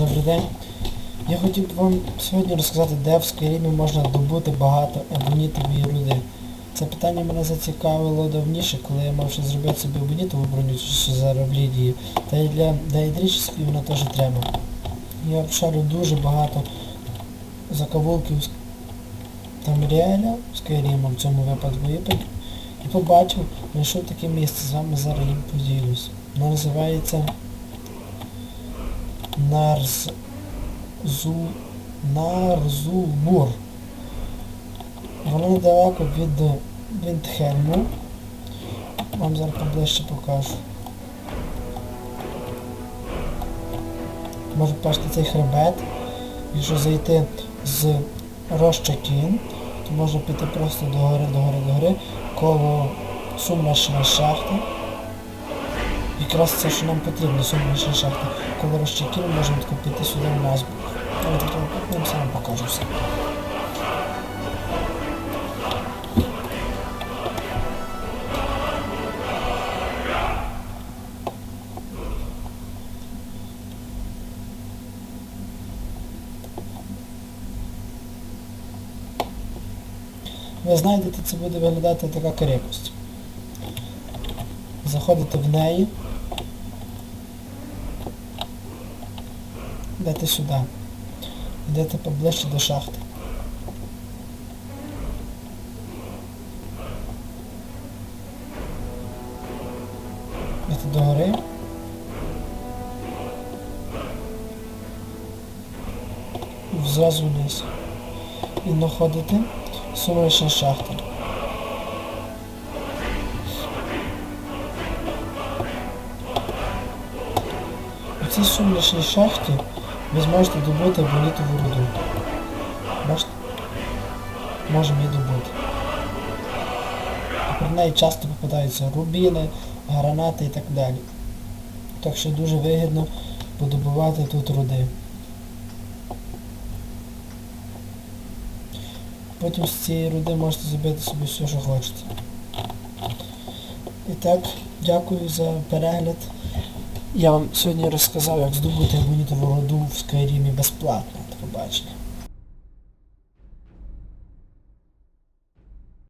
добрий день. Я хотів би вам сьогодні розказати, де в Скайрімі можна добути багато ебонітової руди. Це питання мене зацікавило давніше, коли я мав ще зробити собі ебонітову броню, що зараз в Та й для дейдрічської вона теж треба. Я обшарю дуже багато закавулків з Тамріеля, Скайріма в цьому випадку, і побачив, знайшов таке місце, з вами зараз їм поділюсь. Воно називається Нарз... Зу... Нарзулбур. Воно недалеко від Віндхельму. Вам зараз поближче покажу. Може бачити цей хребет. Якщо зайти з Рощакін, то можна піти просто до гори, до гори, до гори, коло сумрачної шахти. Якраз це, що нам потрібно, сумрачна шахта. Коли Рощакін, можемо тако піти сюди в нас. Але тут я вам покажу все. Ви знайдете, це буде виглядати така крепость. Заходите в неї. Йдете сюди. Йдете поближче до шахти. Йдете до гори. Зразу вниз. І знаходите сумрачна шахта. У цій сумрачній шахті ви зможете добути болітову руду. Бачите? Можемо її добути. При неї часто попадаються рубіни, гранати і так далі. Так що дуже вигідно подобувати тут руди. Потім з цієї руди можете зробити собі все, що хочете. І так, дякую за перегляд. Я вам сьогодні розказав, як здобути гунітову руду в Скайрімі безплатно. До побачення.